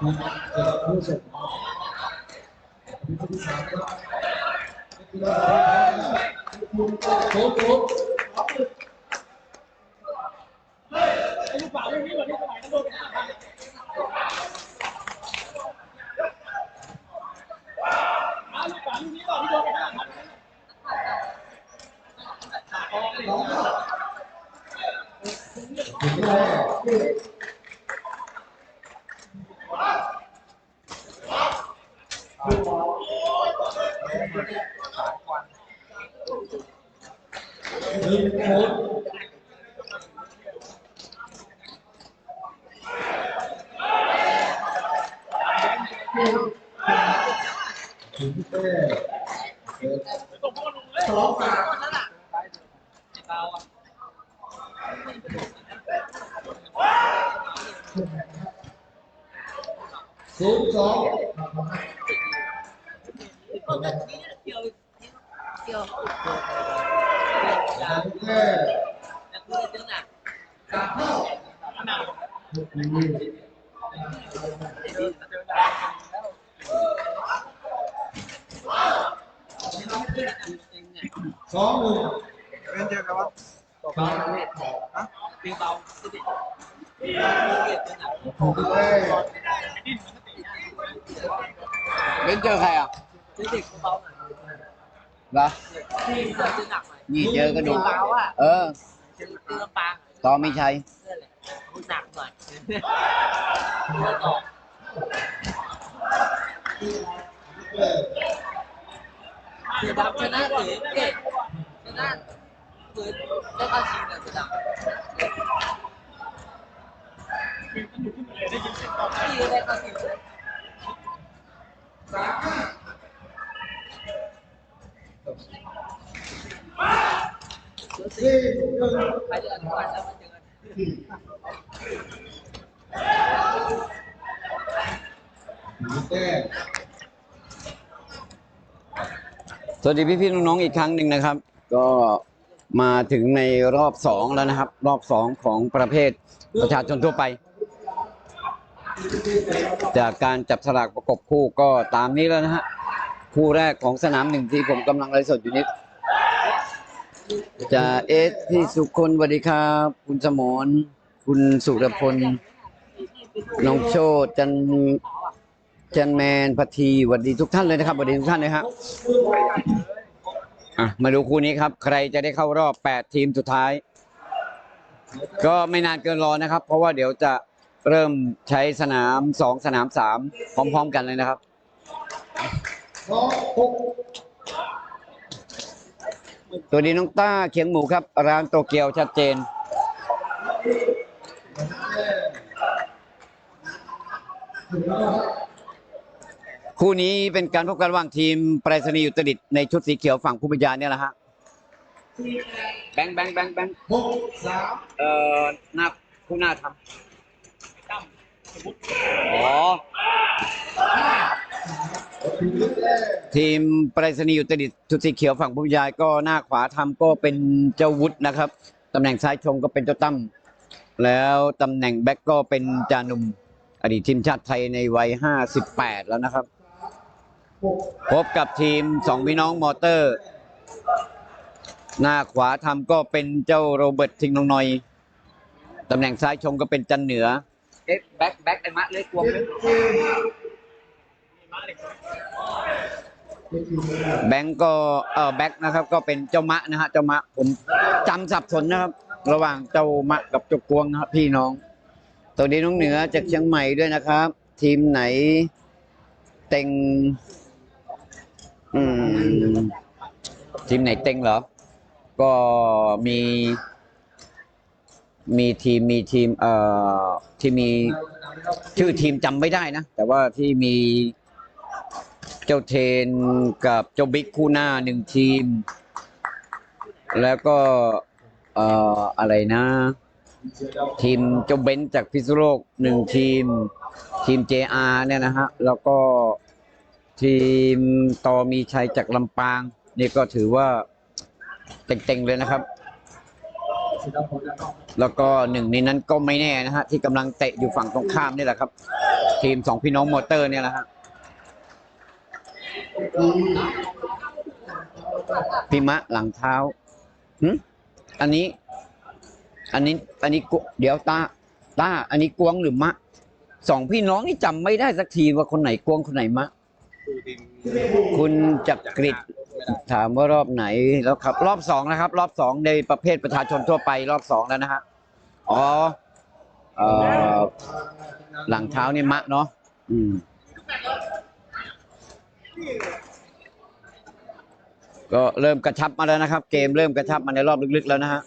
ผู้ส่งโค้ชโค้ช ถึงแรก หนึ่ ถึงแรกกลับเข้าลูกนี้สองหนึ่ง เป็นเจอกันวะ ครับ ปิงเบาสิบเอ็ด ถึงแรก เป็นเจอใครอะ สิบเอ็ดเบาหน่อย เหรอที่เสื้อจะหนักหน่อยนี่เจอกระดูกเบาอะเออเสื้อเสื้อปางต่อมีชัยเสื้อเลยหนักหน่อยเสื้อต่อเสือดำชนะหรือเกตชนะปืนได้เข้าชิงเลยเสือดำที่ได้เข้าชิงเลยสี่หนึ่ง ไปเดือนก่อนแล้วมาเจอกันสวัสดีพี่ๆน้องๆอีกครั้งหนึ่งนะครับ ก็มาถึงในรอบสองแล้วนะครับ รอบสองของประเภทประชาชนทั่วไป จากการจับสลากประกบคู่ก็ตามนี้แล้วนะฮะ คู่แรกของสนามหนึ่งที่ผมกำลังไลฟ์สดอยู่นี้จะเอสพี่สุคนสวัสดีครับ คุณสมรคุณสุรพลน้องโชตจันจันแมนพัทีสวัสดีทุกท่านเลยนะครับสวัสดีทุกท่านเลยครับอะมาดูคู่นี้ครับ ใครจะได้เข้ารอบ8ทีมสุดท้าย ก็ไม่นานเกินรอนะครับ เพราะว่าเดี๋ยวจะเริ่มใช้สนาม2สนาม3พร้อม ๆ กันเลยนะครับ สองหกตัวนี้น้องต้าเคียงหมูครับ ร้านโตเกียวชัดเจนถึงแล้วครับคู่นี้เป็นการพบกันระหว่างทีมไปรษณีย์อุตรดิตถ์ในชุดสีเขียวฝั่งผู้บรรยายเนี่ยแหละฮะแบงค์แบงค์แบงค์แบงค์หกสามเอ่อหน้าผู้หน้าทำอ๋อถึงแรก ทีมไปรษณีย์อุตรดิตถ์ชุดสีเขียวฝั่งผู้บรรยายก็หน้าขวาทำก็เป็นเจ้าวุฒินะครับตำแหน่งซ้ายชงก็เป็นเจ้าตั้มแล้วตำแหน่งแบ็กก็เป็นจานุมอดีตทีมชาติไทยในวัย 58 แล้วนะครับ พบกับทีมสองพี่น้องมอเตอร์ หน้าขวาทำก็เป็นเจ้าโรเบิร์ตทิงนองนอยตำแหน่งซ้ายชงก็เป็นจันเหนือ เอ๊ะแบ็คแบ็คไอ้มะเลยกลัวไหมเจ็ดทีม แบงก์ก็เออแบ็กนะครับ ก็เป็นเจ้ามะนะฮะเจ้ามะผมจำสับสนนะครับ ระหว่างเจ้ามะกับเจ้ากวงนะครับพี่น้องตัวนี้น้องเหนือจากเชียงใหม่ด้วยนะครับ ทีมไหนเต็งอืมทีมไหนเต็งเหรอ ก็มี มีทีมมีทีมเอ่อที่มีชื่อทีมจำไม่ได้นะ แต่ว่าที่มี จ้าเทนกับเจ้าบิ๊กคู่หน้าหนึ่งทีม แล้วก็เอ่ออะไรนะ ทีมเจ้าเบนซ์จากพิษณุโลกหนึ่งทีม ทีม JR เนี่ยนะฮะ แล้วก็ทีมตอมีชัยจากลำปาง นี่ก็ถือว่าเต็งๆเลยนะครับแล้วก็แล้วก็หนึ่งในนั้นก็ไม่แน่นะฮะ ที่กำลังเตะอยู่ฝั่งตรงข้ามนี่แหละครับ ทีมสองพี่น้องมอเตอร์เนี่ยแหละฮะ พี่มะหลังเท้าหึอันนี้ อันนี้ อันนี้กุเดี๋ยวตาตาอันนี้กวงหรือมะ สองพี่น้องนี่จำไม่ได้สักทีว่าคนไหนกวงคนไหนมะคุณจักริดถามว่ารอบไหนแล้วครับ รอบสองนะครับ รอบสองในประเภทประชาชนทั่วไปรอบสองแล้วนะฮะอ๋อเอ่อหลังเท้าเนี่ยมะเนาะอืม ก็เริ่มกระชับมาแล้วนะครับ เกมเริ่มกระชับมาในรอบลึกๆแล้วนะฮะ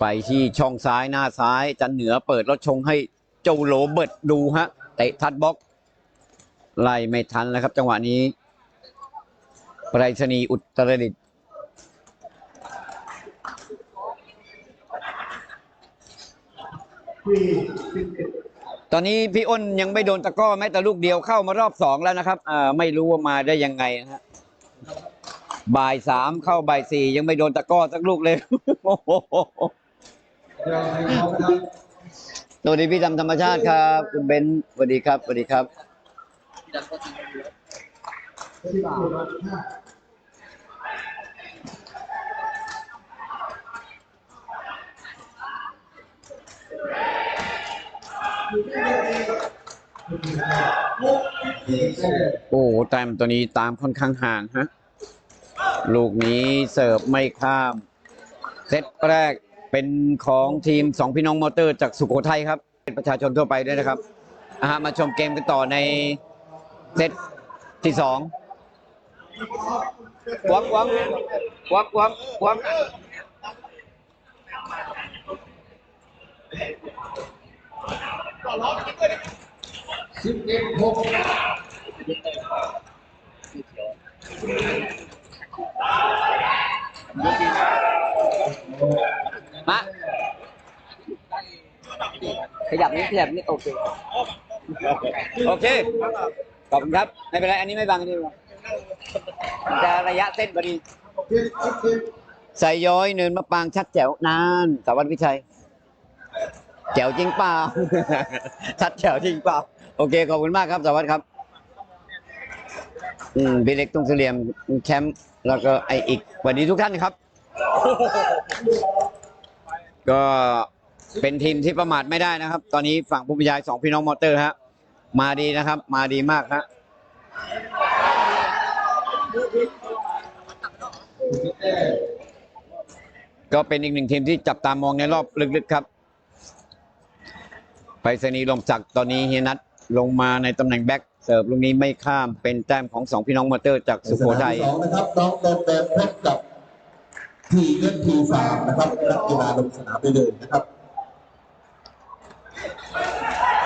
ไปที่ช่องซ้ายหน้าซ้าย จันเหนือเปิดแล้วชงให้เจ้าโรเบิร์ตดูฮะเตะทัดบล็อก ไล่ไม่ทันแล้วครับ จังหวะนี้ไปรษณีย์อุตรดิตถ์สี่สิบเอ็ด ตอนนี้พี่อ้นยังไม่โดนตะก้อแม้แต่ลูกเดียวเข้ามารอบสองแล้วนะครับอ่าไม่รู้ว่ามาได้ยังไงนะฮะบ่ายสามเข้าบ่ายสี่ยังไม่โดนตะก้อสักลูกเลยโอ้โหเราให้เขาครับสวัสดีพี่ดำธรรมชาติครับ คุณเบนซ์สวัสดีครับสวัสดีครับ พี่ดำก็ทิ้งไปเยอะ ที่สามห้า โอ้แต้มตัวนี้ตามค่อนข้างห่างฮะ ลูกนี้เสิร์ฟไม่ข้าม เซตแรกเป็นของทีมสองพี่น้องมอเตอร์จากสุโขทัยครับ เป็นประชาชนทั่วไปด้วยนะครับอาฮะมาชมเกมกันต่อในเซตที่สองวักวักวักวักวัก สิบเอ็ดหกมาขยับนิดขยับนิดโอเค โอเค ขอบคุณครับ ไม่เป็นไร อันนี้ไม่บังอันนี้ไม่บังมันจะระยะเส้นพอดี ใส่ย้อยเนินมะปางชัดแจ๋วนานสวัสดิ์วิชัย แจ๋วจริงเปล่า ชัดแจ๋วจริงเปล่า โอเค ขอบคุณมากครับสวัสดิ์ครับ อืมพี่เล็กตุ้งเสลี่ยมแชมป์แล้วก็ไออีกสวัสดีทุกท่านครับ ก็เป็นทีมที่ประมาทไม่ได้นะครับ ตอนนี้ฝั่งผู้บรรยายสองพี่น้องมอเตอร์ฮะ มาดีนะครับ มาดีมากฮะก็เป็นอีกหนึ่งทีมที่จับตามองในรอบลึกๆครับ ไปรษณีย์ลมศักดิ์ตอนนี้เฮียนัทลงมาในตำแหน่งแบ็กเสิร์ฟลูกนี้ไม่ข้ามเป็นแต้มของสองพี่น้องมอเตอร์จากสุโขทัยสองนะครับน้องโดนแดงเพชรกับทีเล่นทีสามนะครับนักกีฬาลงสนามไปเลยนะครับ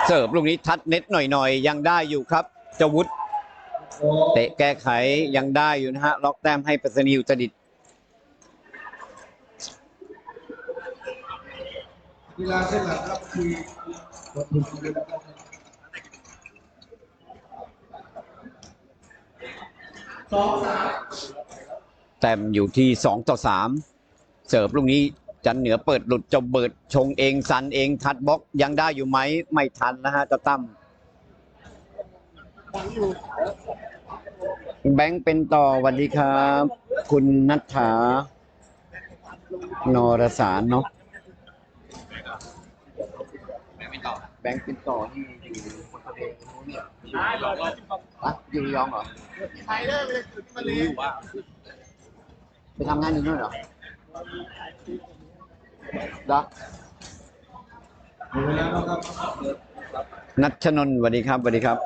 เสิร์ฟลูกนี้ทัดเน็ตหน่อยๆ ยังได้อยู่ครับเจาวุฒเตะแก้ไขยังได้อยู่นะฮะ ล็อกแต้มให้ไปรษณีย์อุตรดิตถ์กีฬาเส้นหลักครับคือขอบคุณครับ สองสามแต้มอยู่ที่สองต่อสามเสิร์ฟลูกนี้จันเหนือเปิดหลุดจะเบิดชงเองสันเองทัดบล็อกยังได้อยู่ไหมไม่ทันนะฮะจะตั้มแบงค์เป็นต่อสวัสดีครับ คุณนัทธานรสารเนาะ บงค์เป็นต่อที่อยู่คนทะเลนู้นเนี่ยอะอยู่ระยองเหรอไปทำงานอยู่นู่นเหรอเหรอหมดเวลาแล้วครับนัทชนนท์สวัสดีครับสวัสดีครับ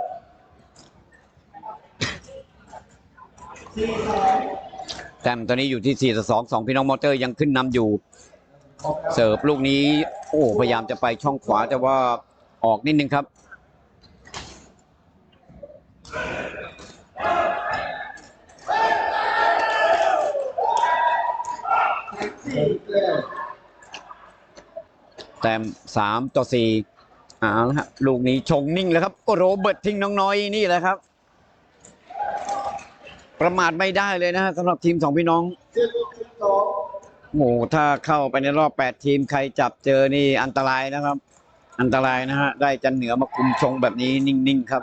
แต้มตอนนี้อยู่ที่4ต่อ2 2 พี่น้องมอเตอร์ยังขึ้นนำอยู่ เสิร์ฟลูกนี้ โอ้ พยายามจะไปช่องขวาแต่ว่า ออกนิดนึงครับแก้แต้มต่อ4เอาละฮะลูกนี้ชงนิ่งแล้วครับ โอ้โรเบิร์ตทิ้งน้องน้อยนี่แหละครับ ประมาทไม่ได้เลยนะฮะสำหรับทีมสองพี่น้องเจ็ดสิบสองโอ้โหถ้าเข้าไปในรอบแปดทีมใครจับเจอนี่อันตรายนะครับ อันตรายนะฮะ ได้จันเหนือมาคุมชงแบบนี้นิ่งๆครับ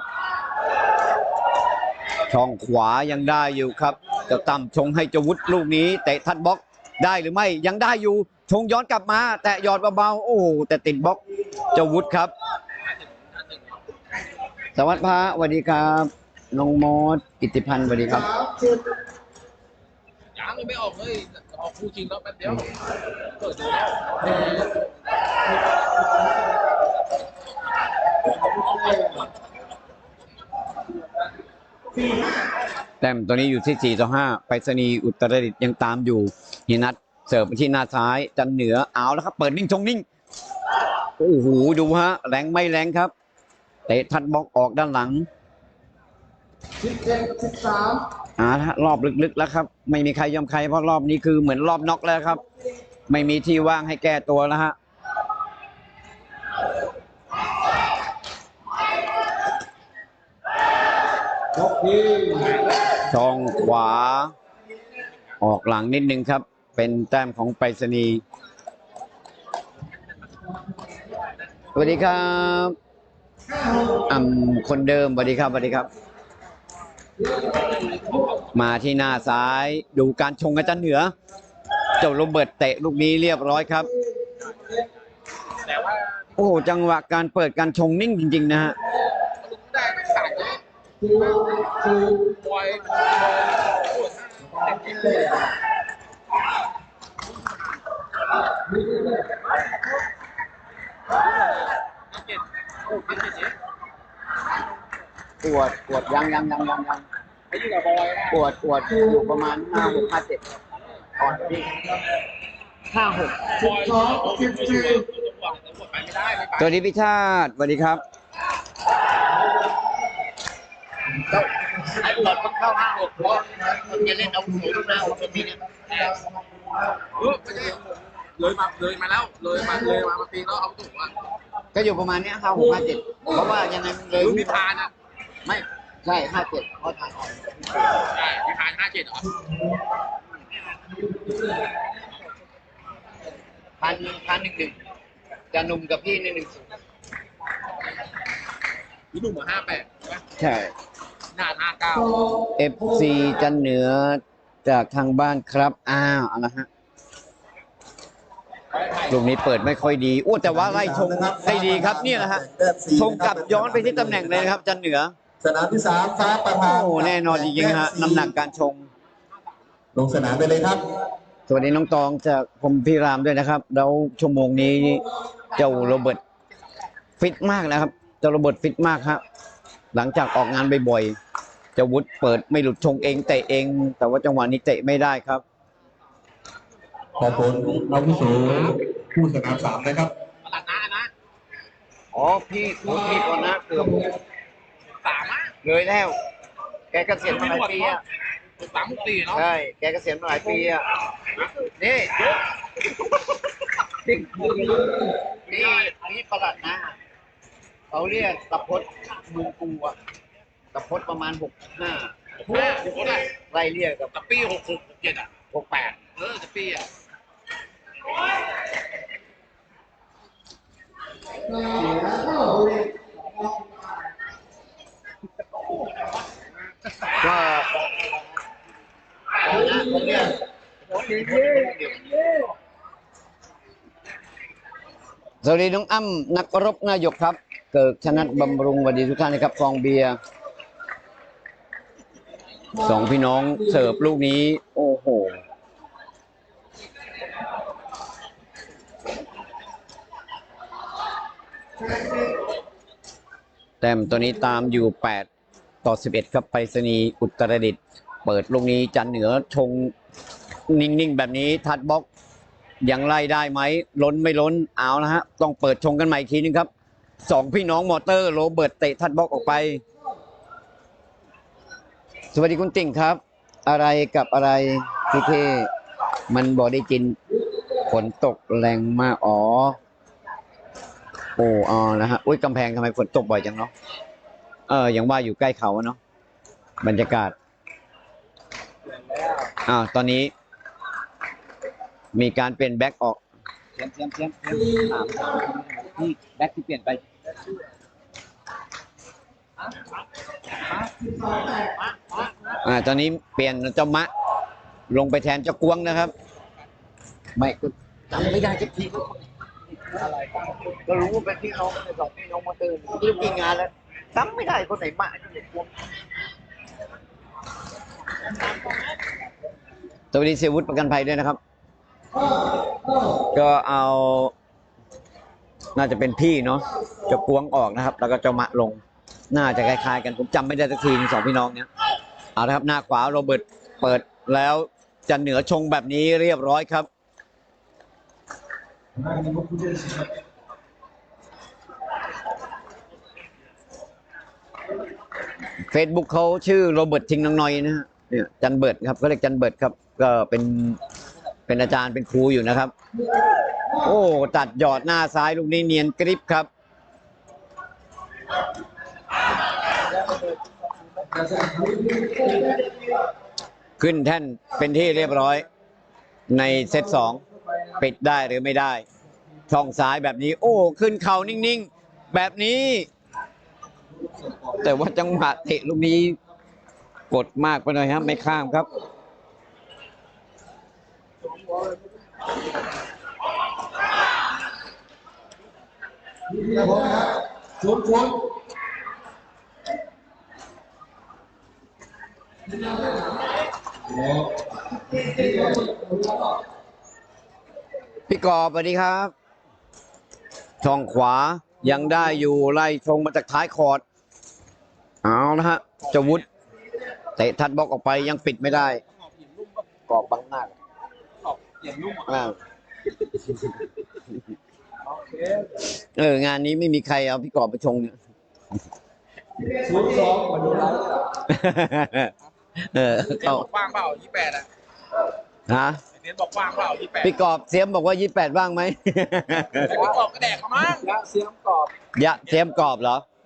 ช่องขวายังได้อยู่ครับจะต่ำชงให้เจวุฒิลูกนี้เตะทัดบล็อกได้หรือไม่ยังได้อยู่ ชงย้อนกลับมา แต่หยอดเบาๆโอ้แต่ติดบล็อกเจวุฒิครับ สวัสดีพระสวัสดีครับน้องมอสกิติพันธ์สวัสดีครับยังไม่ออกเลยออกคู่จริงแล้วแป๊บเดียวเปิดดูแล้ว แต้มตัวนี้อยู่ที่ 4 ต่อ 5 ไปรษณีย์อุตรดิตถ์ยังตามอยู่ฮินัทเสิร์ฟไปที่หน้าซ้าย จันเหนือเอาแล้วครับ เปิดนิ่งชงนิ่ง โอ้โห ดูฮะ แรงไม่แรงครับเตะทัดบล็อกออกด้านหลังสิบเจ็ดสิบสามอ่าะรอบลึกๆแล้วครับ ไม่มีใครยอมใครเพราะรอบนี้คือเหมือนรอบน็อกแล้วครับ ไม่มีที่ว่างให้แก้ตัวแล้วฮะ ยกดี ช่องขวา ออกหลังนิดนึงครับ เป็นแต้มของไปรษณีย์สวัสดีครับอ่ำคนเดิมสวัสดีครับสวัสดีครับ มาที่หน้าซ้ายดูการชงอาจารย์เหนือ เจ้าโรเบิร์ตเตะลูกนี้เรียบร้อยครับ โอ้โหจังหวะการเปิดการชงนิ่งจริง ๆ นะฮะ ลูกได้ไม่ขาด เลยสี่สี่ปล่อยปล่อยปวดปวดยังยังยังยังยังปวดปวดอยู่ประมาณห้าหกห้าเจ็ดอ่อนพี่ห้าหกสิบสองสิบสี่ไปไม่ได้ไม่ไปสวัสดีพิชาติสวัสดีครับ ไอ้บอลมันเข้าห้าหกเพราะมันจะเล่นเอาสูงหน้าคนนี้เนี่ยเออไม่ใช่เลยมาเลยมาแล้วเลยมาเลยมามาปีแล้วเอาสูงอะก็อยู่ประมาณเนี้ห้าหกห้าเจ็ดเพราะว่ายังไงมันเลยรู้พิพานอะไม่ใช่ห้าเจ็ดเพราะทางออกใช่พิพานห้าเจ็ดเหรอพันพันหนึ่งหนึ่งจะหนุ่มกับพี่หนึ่งหนึ่งศูนย์พี่หนุ่มห้าแปดใช่ไหมใช่ หน้าห้าเก้าสอง FC จันเหนือจากทางบ้านครับ อ้าวเอาละฮะลูกนี้เปิดไม่ค่อยดีอ้แต่ว่าไล่ชงได้ดีครับเนี่ยนะฮะชงกลับย้อนไปที่ตำแหน่งเลยนะครับ จันเหนือ สนามที่สามฟ้าประธานโอ้แน่นอนจริงๆฮะน้ำหนักการชง ลงสนามไปเลยครับ สวัสดีน้องตองจากผมพี่รามด้วยนะครับ แล้วชั่วโมงนี้เจ้าโรเบิร์ตฟิตมากนะครับเจ้าโรเบิร์ตฟิตมากครับหลังจากออกงานบ่อยๆเจ้าวุฒิเปิดไม่หลุดชงเองเตะเอง แต่ว่าจังหวะนี้เตะไม่ได้ครับ ขอบคุณอาวุโสผู้สนามสามนะครับตลาดน้านะอ๋อพี่พูดพี่ก่อนนะเกือบสามอะเลยแล้ว แกเกษียณมาหลายปีอะสามสี่เนาะใช่แกเกษียณมาหลายปีอะนี่นี่นี่นี่ประหลัดนะเขาเรียกตะพดเมืองกูอะ ตะพดประมาณหกห้าห้าคนอะไล่เรียกกับกับปีหกหกเจ็ดอะ หกแปดเออกับปีอะเสียเท่าเลยก็ผมเนี่ยสวัสดีน้องอ้ำนักรบนายกครับ เกิดชนัดบำรุงสวัสดีทุกท่านนะครับฟองเบียร์ สองพี่น้องเสิร์ฟลูกนี้ โอ้โห แต้มตัวนี้ตามอยู่ 8 ต่อ 11 ครับไปรษณีย์อุตรดิตถ์เปิดลูกนี้จันเหนือชงนิ่ง ๆ แบบนี้ทัดบล็อกยังไล่ได้ไหม ล้นไม่ล้นเอานะฮะ ต้องเปิดชงกันใหม่อีกทีนึงครับสองพี่น้องมอเตอร์โรเบิร์ตเตะทัดบล็อกออกไป สวัสดีคุณติ่งครับ อะไรกับอะไรพี่เทมันบอกได้กินฝนตกแรงมากอ๋อโอ้อ๋อนะฮะอุ้ยกำแพงทำไมฝนตกบ่อยจังเนาะเอออย่างว่าอยู่ใกล้เขาเนาะบรรยากาศอ้าวตอนนี้ มีการเปลี่ยนแบ็กออกเสียมเสียมเสียมเสียมถามถามที่แบ็กที่เปลี่ยนไป อ่าตอนนี้เปลี่ยนเจ้ามะ ลงไปแทนเจ้ากวงนะครับ ไม่ก็จำไม่ได้สักทีก็ก็รู้ว่าเป็นพี่น้องกันสองพี่น้องมาตื่นที่มีงานแล้วจำไม่ได้คนไหนมาคนไหนกวงสวัสดีเสียวุฒิประกันภัยด้วยนะครับ ก็เอา น่าจะเป็นพี่เนาะเจะกวงออกนะครับ แล้วก็เจ้ามะลง น่าจะคล้ายๆกันผมจำไม่ได้สักทีสองพี่น้องเนี้ย เอาละครับหน้าขวาโรเบิร์ตเปิดแล้วจะเหนือชงแบบนี้เรียบร้อยครับ Facebook เขาชื่อโรเบิร์ตทิงนางนอยนะฮะเนี่ยจันเบิร์ตครับเขาเรียกจันเบิร์ตครับ ก็เป็นเป็นอาจารย์เป็นครูอยู่นะครับ โอ้ตัดหยอดหน้าซ้ายลูกนี้เนียนกริบครับ ขึ้นแท่นเป็นที่เรียบร้อย ในเซตสองปิดได้หรือไม่ได้ ช่องซ้ายแบบนี้ โอ้ ขึ้นเข่านิ่งๆ แบบนี้ แต่ว่าจังหวะเตะลูกนี้กดมากไปหน่อยครับไม่ข้ามครับชุดชุด พี่กอบสวัสดีครับ ช่องขวายังได้อยู่ไล่ชงมาจากท้ายคอร์ดเอานะฮะเจะวุฒเตะทัดบล็อกออกไปยังปิดไม่ได้กรอบบังหน้าอย่างนุ่มอ่าเอองานนี้ไม่มีใครเอาพี่กอบไปชงเนี่ยศูนย์สองมาดูไลฟ์ เออเน้นเขาบอกว่างเปล่ายี่แปดอะฮะเน้นบอกว่างเปล่ายี่แปดพี่กอบเสียมบอกว่ายี่แปดว่างไหม แต่พี่กอบกระแดกเขามั้ง และเสียงกรอบ ยะเสียมกรอบเหรอเ